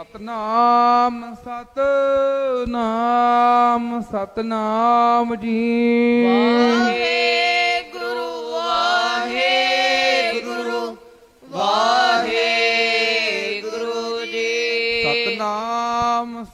ਸਤਨਾਮ ਸਤਨਾਮ ਸਤਨਾਮ ਜੀ। ਵਾਹਿਗੁਰੂ ਵਾਹਿਗੁਰੂ ਵਾਹਿਗੁਰੂ ਜੀ। ਸਤਨਾਮ